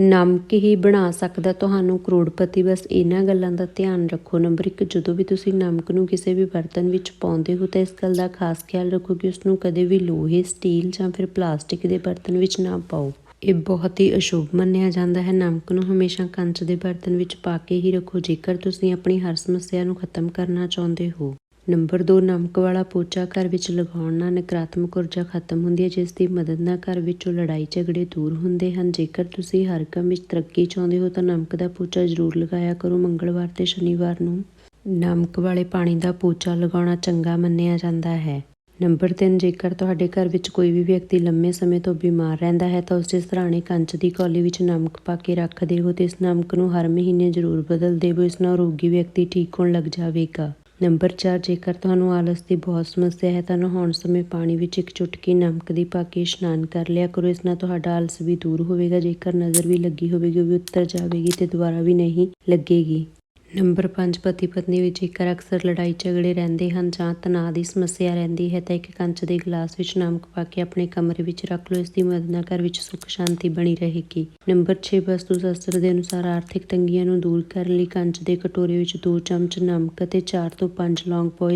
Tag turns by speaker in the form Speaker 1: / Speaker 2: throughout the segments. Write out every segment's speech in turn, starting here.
Speaker 1: ਨਮਕ ਹੀ ਬਣਾ ਸਕਦਾ ਤੁਹਾਨੂੰ ਕਰੋੜਪਤੀ। ਬਸ ਇਹਨਾਂ ਗੱਲਾਂ ਦਾ ਧਿਆਨ ਰੱਖੋ। ਨੰਬਰ 1 ਜਦੋਂ ਵੀ ਤੁਸੀਂ ਨਮਕ ਨੂੰ ਕਿਸੇ ਵੀ ਬਰਤਨ ਵਿੱਚ ਪਾਉਂਦੇ ਹੋ ਤਾਂ ਇਸ ਗੱਲ ਦਾ ਖਾਸ ਖਿਆਲ ਰੱਖੋ ਕਿ ਉਸ ਨੂੰ ਕਦੇ ਵੀ ਲੋਹੇ, ਸਟੀਲ ਜਾਂ ਫਿਰ ਪਲਾਸਟਿਕ ਦੇ ਬਰਤਨ ਵਿੱਚ ਨਾ ਪਾਓ। ਇਹ ਬਹੁਤ ਹੀ ਅਸ਼ੁਭ ਮੰਨਿਆ ਜਾਂਦਾ ਹੈ। ਨਮਕ ਨੂੰ ਹਮੇਸ਼ਾ ਕੰਚ ਦੇ ਬਰਤਨ ਵਿੱਚ ਪਾ ਕੇ ਹੀ ਰੱਖੋ। ਜੇਕਰ ਤੁਸੀਂ ਆਪਣੀ ਹਰ ਸਮੱਸਿਆ ਨੂੰ ਖਤਮ ਕਰਨਾ ਚਾਹੁੰਦੇ ਹੋ। ਨੰਬਰ 2 ਨਮਕ ਵਾਲਾ ਪੋਚਾ ਘਰ ਵਿੱਚ ਲਗਾਉਣ ਨਾਲ ਨਕਾਰਾਤਮਕ ਊਰਜਾ ਖਤਮ ਹੁੰਦੀ ਹੈ, ਜਿਸ ਦੀ ਮਦਦ ਨਾਲ ਘਰ ਵਿੱਚੋਂ ਲੜਾਈ ਝਗੜੇ ਦੂਰ ਹੁੰਦੇ ਹਨ। ਜੇਕਰ ਤੁਸੀਂ ਹਰ ਕੰਮ ਵਿੱਚ ਤਰੱਕੀ ਚਾਹੁੰਦੇ ਹੋ, ਤਾਂ ਨਮਕ ਦਾ ਪੋਚਾ ਜ਼ਰੂਰ ਲਗਾਇਆ ਕਰੋ। ਮੰਗਲਵਾਰ ਤੇ ਸ਼ਨੀਵਾਰ ਨੂੰ ਨਮਕ ਵਾਲੇ ਪਾਣੀ ਦਾ ਪੋਚਾ ਲਗਾਉਣਾ ਚੰਗਾ ਮੰਨਿਆ ਜਾਂਦਾ ਹੈ। ਨੰਬਰ 3 ਜੇਕਰ ਤੁਹਾਡੇ ਘਰ ਵਿੱਚ ਕੋਈ ਵੀ ਵਿਅਕਤੀ ਲੰਮੇ ਸਮੇਂ ਤੋਂ ਬਿਮਾਰ ਰਹਿੰਦਾ ਹੈ, ਤਾਂ ਉਸ ਦੇ ਸਰਾਣੇ ਕੰਚ ਦੀ ਕੌਲੀ ਵਿੱਚ ਨਮਕ ਪਾ ਕੇ ਰੱਖ ਦਿਓ। ਤੇ ਇਸ ਨਮਕ ਨੂੰ ਹਰ ਮਹੀਨੇ ਜ਼ਰੂਰ ਬਦਲ ਦੇਵੋ ਇਸ ਨਾਲ ਰੋਗੀ ਵਿਅਕਤੀ ਠੀਕ ਹੋਣ ਲੱਗ ਜਾਵੇਗਾ। ਨੰਬਰ 4 ਜੇਕਰ ਤੁਹਾਨੂੰ ਆਲਸ ਦੀ ਬਹੁਤ ਸਮੱਸਿਆ ਹੈ, ਤਾਂ ਨਹਾਉਣ ਸਮੇਂ ਪਾਣੀ ਵਿੱਚ ਇੱਕ ਚੁਟਕੀ ਨਮਕ ਦੀ ਪਾ ਕੇ ਇਸ਼ਨਾਨ ਕਰ ਲਿਆ ਕਰੋ। ਇਸ ਨਾਲ ਤੁਹਾਡਾ ਆਲਸ ਵੀ ਦੂਰ ਹੋਵੇਗਾ। ਜੇਕਰ ਨਜ਼ਰ ਵੀ ਲੱਗੀ ਹੋਵੇਗੀ, ਉਹ ਵੀ ਉੱਤਰ ਜਾਵੇਗੀ ਤੇ ਦੁਬਾਰਾ ਵੀ ਨਹੀਂ ਲੱਗੇਗੀ। ਨੰਬਰ 5 ਪਤੀ ਪਤਨੀ ਵਿੱਚ ਜੇਕਰ ਅਕਸਰ ਲੜਾਈ ਝਗੜੇ ਰਹਿੰਦੇ ਹਨ ਜਾਂ ਤਣਾਅ ਦੀ ਸਮੱਸਿਆ ਰਹਿੰਦੀ ਹੈ ਤਾਂ ਇੱਕ ਕੰਚ ਦੇ ਗਲਾਸ ਵਿੱਚ ਨਮਕ ਪਾ ਕੇ ਆਪਣੇ ਕਮਰੇ ਵਿੱਚ ਰੱਖ ਲਓ, ਇਸ ਦੀ ਮਦਦ ਨਾਲ ਘਰ ਵਿੱਚ ਸੁੱਖ ਸ਼ਾਂਤੀ ਬਣੀ ਰਹੇਗੀ। ਨੰਬਰ 6 ਵਸਤੂ ਸ਼ਾਸਤਰ ਦੇ ਅਨੁਸਾਰ ਆਰਥਿਕ ਤੰਗੀਆਂ ਨੂੰ ਦੂਰ ਕਰਨ ਲਈ ਕੰਚ ਦੇ ਕਟੋਰੇ ਵਿੱਚ 2 ਚਮਚ ਨਮਕ ਅਤੇ 4 ਤੋਂ 5 ਲੌਂਗ ਪਾਓ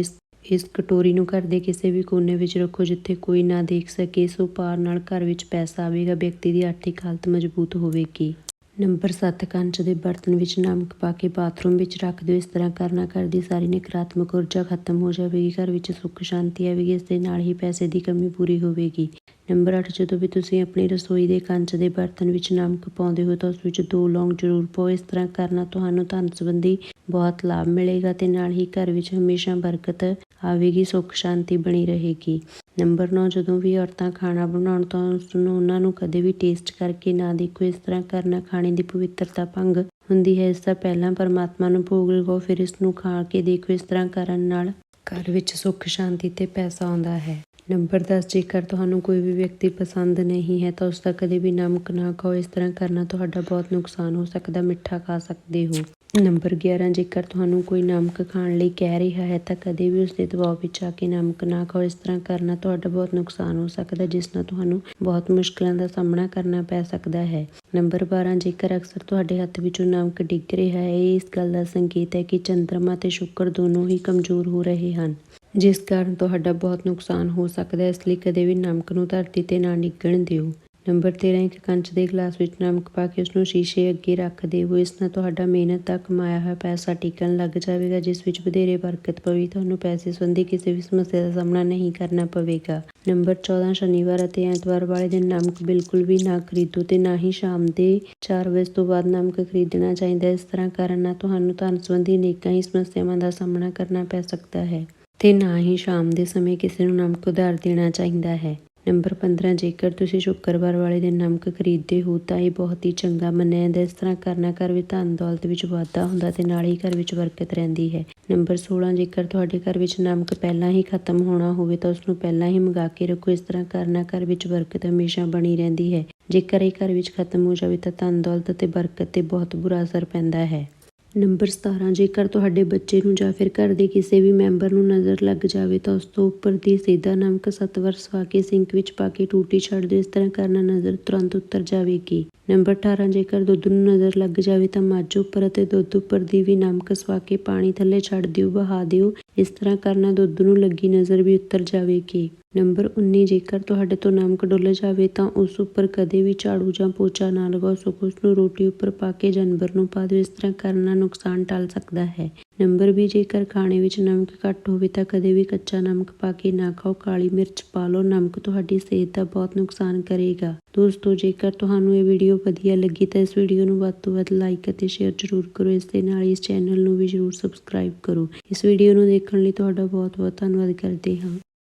Speaker 1: ਇਸ ਕਟੋਰੀ ਨੂੰ ਘਰ ਦੇ ਕਿਸੇ ਵੀ ਕੋਨੇ ਵਿੱਚ ਰੱਖੋ ਜਿੱਥੇ ਕੋਈ ਨਾ ਦੇਖ ਸਕੇ ਸੋ ਉਪਾਅ ਨਾਲ ਘਰ ਵਿੱਚ ਪੈਸਾ ਆਵੇਗਾ, ਵਿਅਕਤੀ ਦੀ ਆਰਥਿਕ ਹਾਲਤ ਮਜ਼ਬੂਤ ਹੋਵੇਗੀ। ਨੰਬਰ 7 ਕੰਚ ਦੇ ਬਰਤਨ ਵਿੱਚ ਨਮਕ ਪਾ ਕੇ ਬਾਥਰੂਮ ਵਿੱਚ ਰੱਖ ਦਿਓ। ਇਸ ਤਰ੍ਹਾਂ ਕਰਨਾ ਘਰ ਦੀ ਸਾਰੀ ਨਕਾਰਾਤਮਕ ਊਰਜਾ ਖਤਮ ਹੋ ਜਾਵੇਗੀ। ਘਰ ਵਿੱਚ ਸੁੱਖ ਸ਼ਾਂਤੀ ਆਵੇਗੀ, ਇਸ ਦੇ ਨਾਲ ਹੀ ਪੈਸੇ ਦੀ ਕਮੀ ਪੂਰੀ ਹੋਵੇਗੀ। ਨੰਬਰ 8 ਜਦੋਂ ਵੀ ਤੁਸੀਂ ਆਪਣੀ ਰਸੋਈ ਦੇ ਕੰਚ ਦੇ ਬਰਤਨ ਵਿੱਚ ਨਮਕ ਪਾਉਂਦੇ ਹੋ ਤਾਂ ਉਸ ਵਿੱਚ ਦੋ ਲੌਂਗ ਜ਼ਰੂਰ ਪਾਓ। ਇਸ ਤਰ੍ਹਾਂ ਕਰਨਾ ਤੁਹਾਨੂੰ ਧਨ ਸੰਬੰਧੀ ਬਹੁਤ ਲਾਭ ਮਿਲੇਗਾ ਤੇ ਨਾਲ ਹੀ ਘਰ ਵਿੱਚ ਹਮੇਸ਼ਾ ਬਰਕਤ ਆਵੇਗੀ, ਸੁੱਖ ਸ਼ਾਂਤੀ ਬਣੀ ਰਹੇਗੀ। ਨੰਬਰ 9 ਜਦੋਂ ਵੀ ਔਰਤਾਂ ਖਾਣਾ ਬਣਾਉਣ ਤਾਂ ਉਸ ਨੂੰ ਉਹਨਾਂ ਨੂੰ ਕਦੇ ਵੀ ਟੇਸਟ ਕਰਕੇ ਨਾ ਦੇਖੋ। ਇਸ ਤਰ੍ਹਾਂ ਕਰਨਾ ਖਾਣੇ ਦੀ ਪਵਿੱਤਰਤਾ ਭੰਗ ਹੁੰਦੀ ਹੈ। ਇਸ ਦਾ ਪਹਿਲਾਂ ਪਰਮਾਤਮਾ ਨੂੰ ਭੋਗ ਲਗਾਓ, ਫਿਰ ਇਸ ਨੂੰ ਖਾ ਕੇ ਦੇਖੋ। ਇਸ ਤਰ੍ਹਾਂ ਕਰਨ ਨਾਲ ਘਰ ਵਿੱਚ ਸੁੱਖ, ਸ਼ਾਂਤੀ ਤੇ ਪੈਸਾ ਆਉਂਦਾ ਹੈ। ਨੰਬਰ 10 ਜੇਕਰ ਤੁਹਾਨੂੰ ਕੋਈ ਵੀ ਵਿਅਕਤੀ ਪਸੰਦ ਨਹੀਂ ਹੈ ਤਾਂ ਉਸ ਦਾ ਕਦੇ ਵੀ ਨਮਕ ਨਾ ਖਾਓ। ਇਸ ਤਰ੍ਹਾਂ ਕਰਨਾ ਤੁਹਾਡਾ ਬਹੁਤ ਨੁਕਸਾਨ ਹੋ ਸਕਦਾ, ਮਿੱਠਾ ਖਾ ਸਕਦੇ ਹੋ। ਨੰਬਰ 11 ਜੇਕਰ ਤੁਹਾਨੂੰ ਕੋਈ ਨਮਕ ਖਾਣ ਲਈ ਕਹਿ ਰਿਹਾ ਹੈ, ਤਾਂ ਕਦੇ ਵੀ ਉਸ ਦੇ ਦਬਾਅ ਵਿੱਚ ਆ ਕੇ ਨਮਕ ਨਾ ਖਾਓ। ਇਸ ਤਰ੍ਹਾਂ ਕਰਨਾ ਤੁਹਾਡਾ ਬਹੁਤ ਨੁਕਸਾਨ ਹੋ ਸਕਦਾ, ਜਿਸ ਨਾਲ ਤੁਹਾਨੂੰ ਬਹੁਤ ਮੁਸ਼ਕਲਾਂ ਦਾ ਸਾਹਮਣਾ ਕਰਨਾ ਪੈ ਸਕਦਾ ਹੈ। ਨੰਬਰ 12 ਜੇਕਰ ਅਕਸਰ ਤੁਹਾਡੇ ਹੱਥ ਵਿੱਚੋਂ ਨਮਕ ਡਿੱਗ ਰਿਹਾ ਹੈ, ਇਹ ਇਸ ਗੱਲ ਦਾ ਸੰਕੇਤ ਹੈ ਕਿ ਚੰਦਰਮਾ ਤੇ ਸ਼ੁਕਰ ਦੋਨੋਂ ਹੀ ਕਮਜ਼ੋਰ ਹੋ ਰਹੇ ਹਨ, ਜਿਸ ਕਾਰਨ ਤੁਹਾਡਾ ਬਹੁਤ ਨੁਕਸਾਨ ਹੋ ਸਕਦਾ ਹੈ। ਇਸ ਲਈ ਕਦੇ ਵੀ ਨਮਕ ਨੂੰ ਧਰਤੀ ਤੇ ਨਾ ਡਿੱਗਣ ਦਿਓ। ਨੰਬਰ 13 ਇੱਕ ਕੰਚ ਦੇ ਗਲਾਸ ਵਿੱਚ ਨਮਕ ਪਾ ਕੇ ਉਸ ਨੂੰ ਸ਼ੀਸ਼ੇ ਅੱਗੇ ਰੱਖ ਦਿਓ ਇਸ ਨਾਲ ਤੁਹਾਡਾ ਮਿਹਨਤ ਦਾ ਕਮਾਇਆ ਹੋਇਆ ਪੈਸਾ ਟਿਕਣ ਲੱਗ ਜਾਵੇਗਾ, ਜਿਸ ਵਿੱਚ ਵਧੇਰੇ ਬਰਕਤ ਪਵੇ। ਤੁਹਾਨੂੰ ਪੈਸੇ ਸੰਬੰਧੀ ਕਿਸੇ ਵੀ ਸਮੱਸਿਆ ਦਾ ਸਾਹਮਣਾ ਨਹੀਂ ਕਰਨਾ ਪਵੇਗਾ। ਨੰਬਰ 14 ਸ਼ਨੀਵਾਰ ਅਤੇ ਐਤਵਾਰ ਵਾਲੇ ਦਿਨ ਨਮਕ ਬਿਲਕੁਲ ਵੀ ਨਾ ਖਰੀਦੋ ਤੇ ਨਾ ਹੀ ਸ਼ਾਮ ਦੇ 4 ਵਜੇ ਤੋਂ ਬਾਅਦ ਨਮਕ ਖਰੀਦਣਾ ਚਾਹੀਦਾ। ਇਸ ਤਰ੍ਹਾਂ ਕਰਨ ਨਾਲ ਤੁਹਾਨੂੰ ਧਨ ਸੰਬੰਧੀ ਅਨੇਕਾਂ ਹੀ ਸਮੱਸਿਆਵਾਂ ਦਾ ਸਾਹਮਣਾ ਕਰਨਾ ਪੈ ਸਕਦਾ ਹੈ ਤੇ ਨਾ ਹੀ ਸ਼ਾਮ ਦੇ ਸਮੇਂ ਕਿਸੇ ਨੂੰ ਨਮਕ ਉਧਾਰ ਦੇਣਾ ਚਾਹੀਦਾ ਹੈ। ਨੰਬਰ 15 ਜੇਕਰ ਤੁਸੀਂ ਸ਼ੁੱਕਰਵਾਰ ਵਾਲੇ ਦਿਨ ਨਮਕ ਖਰੀਦਦੇ ਹੋ, ਤਾਂ ਇਹ ਬਹੁਤ ਹੀ ਚੰਗਾ ਮੰਨਿਆ ਜਾਂਦਾ ਇਸ ਤਰ੍ਹਾਂ ਕਰਨਾ ਘਰ ਵਿੱਚ ਧਨ ਦੌਲਤ ਵਿੱਚ ਵਾਧਾ ਹੁੰਦਾ ਤੇ ਨਾਲ ਹੀ ਘਰ ਵਿੱਚ ਬਰਕਤ ਰਹਿੰਦੀ ਹੈ। ਨੰਬਰ 16 ਜੇਕਰ ਤੁਹਾਡੇ ਘਰ ਵਿੱਚ ਨਮਕ ਪਹਿਲਾਂ ਹੀ ਖਤਮ ਹੋਣਾ ਹੋਵੇ, ਤਾਂ ਉਸ ਨੂੰ ਪਹਿਲਾਂ ਹੀ ਮੰਗਾ ਕੇ ਰੱਖੋ। ਇਸ ਤਰ੍ਹਾਂ ਕਰਨਾ ਘਰ ਵਿੱਚ ਬਰਕਤ ਹਮੇਸ਼ਾ ਬਣੀ ਰਹਿੰਦੀ ਹੈ। ਜੇਕਰ ਇਹ ਘਰ ਵਿੱਚ ਖਤਮ ਹੋ ਜਾਵੇ, ਤਾਂ ਧਨ ਦੌਲਤ ਤੇ ਬਰਕਤ ਤੇ ਬਹੁਤ ਬੁਰਾ ਅਸਰ ਪੈਂਦਾ ਹੈ। ਨੰਬਰ 17 ਜੇਕਰ ਤੁਹਾਡੇ ਬੱਚੇ ਨੂੰ ਜਾਂ ਫਿਰ ਘਰ ਦੇ ਕਿਸੇ ਵੀ ਮੈਂਬਰ ਨੂੰ ਨਜ਼ਰ ਲੱਗ ਜਾਵੇ ਤਾਂ ਉਸ ਤੋਂ ਉੱਪਰ ਦੀ ਸਿੱਧਾ ਨਮਕ ਸੱਤ ਵਾਰ ਸਵਾ ਕੇ ਸਿੰਕ ਵਿੱਚ ਪਾ ਕੇ ਟੂਟੀ ਛੱਡ ਦਿਓ। ਇਸ ਤਰ੍ਹਾਂ ਕਰਨਾ ਨਜ਼ਰ ਤੁਰੰਤ ਉਤਰ ਜਾਵੇਗੀ। ਨੰਬਰ 18 ਜੇਕਰ ਦੁੱਧ ਨੂੰ ਨਜ਼ਰ ਲੱਗ ਜਾਵੇ ਤਾਂ ਮੱਝ ਉੱਪਰ ਅਤੇ ਦੁੱਧ ਉੱਪਰ ਦੀ ਵੀ ਨਮਕ ਸਵਾ ਕੇ ਪਾਣੀ ਥੱਲੇ ਛੱਡ ਦਿਓ, ਵਹਾ ਦਿਓ। ਇਸ ਤਰ੍ਹਾਂ ਕਰਨਾ ਦੁੱਧ ਨੂੰ ਲੱਗੀ ਨਜ਼ਰ ਵੀ ਉਤਰ ਜਾਵੇਗੀ। ਨੰਬਰ 19 ਜੇਕਰ ਤੁਹਾਡੇ ਤੋਂ ਨਮਕ ਡੁੱਲ ਜਾਵੇ ਤਾਂ ਉਸ ਉੱਪਰ ਕਦੇ ਵੀ ਝਾੜੂ ਜਾਂ ਪੋਚਾ ਨਾ ਲਗਾਓ। ਸਗੋਂ ਉਸ ਨੂੰ ਰੋਟੀ ਉੱਪਰ ਪਾ ਕੇ ਜਾਨਵਰ ਨੂੰ ਪਾ ਦਿਓ। ਇਸ ਤਰ੍ਹਾਂ ਕਰਨ ਨਾਲ ਨੁਕਸਾਨ ਟਲ ਸਕਦਾ ਹੈ। ਨੰਬਰ 20 ਜੇਕਰ ਖਾਣੇ ਵਿੱਚ ਨਮਕ ਘੱਟ ਹੋਵੇ ਤਾਂ ਕਦੇ ਵੀ ਕੱਚਾ ਨਮਕ ਪਾ ਕੇ ਨਾ ਖਾਓ। ਕਾਲੀ ਮਿਰਚ ਪਾ ਲਓ, ਨਮਕ ਤੁਹਾਡੀ ਸਿਹਤ ਦਾ ਬਹੁਤ ਨੁਕਸਾਨ ਕਰੇਗਾ। ਦੋਸਤੋ, ਜੇਕਰ ਤੁਹਾਨੂੰ ਇਹ ਵੀਡੀਓ ਵਧੀਆ ਲੱਗੀ ਤਾਂ ਇਸ ਵੀਡੀਓ ਨੂੰ ਵੱਧ ਤੋਂ ਵੱਧ ਲਾਈਕ ਅਤੇ ਸ਼ੇਅਰ ਜ਼ਰੂਰ ਕਰੋ। ਇਸ ਦੇ ਨਾਲ ਇਸ ਚੈਨਲ ਨੂੰ ਵੀ ਜ਼ਰੂਰ ਸਬਸਕ੍ਰਾਈਬ ਕਰੋ। ਇਸ ਵੀਡੀਓ ਨੂੰ ਦੇਖਣ ਲਈ ਤੁਹਾਡਾ ਬਹੁਤ ਬਹੁਤ ਧੰਨਵਾਦ ਕਰਦੇ ਹਾਂ।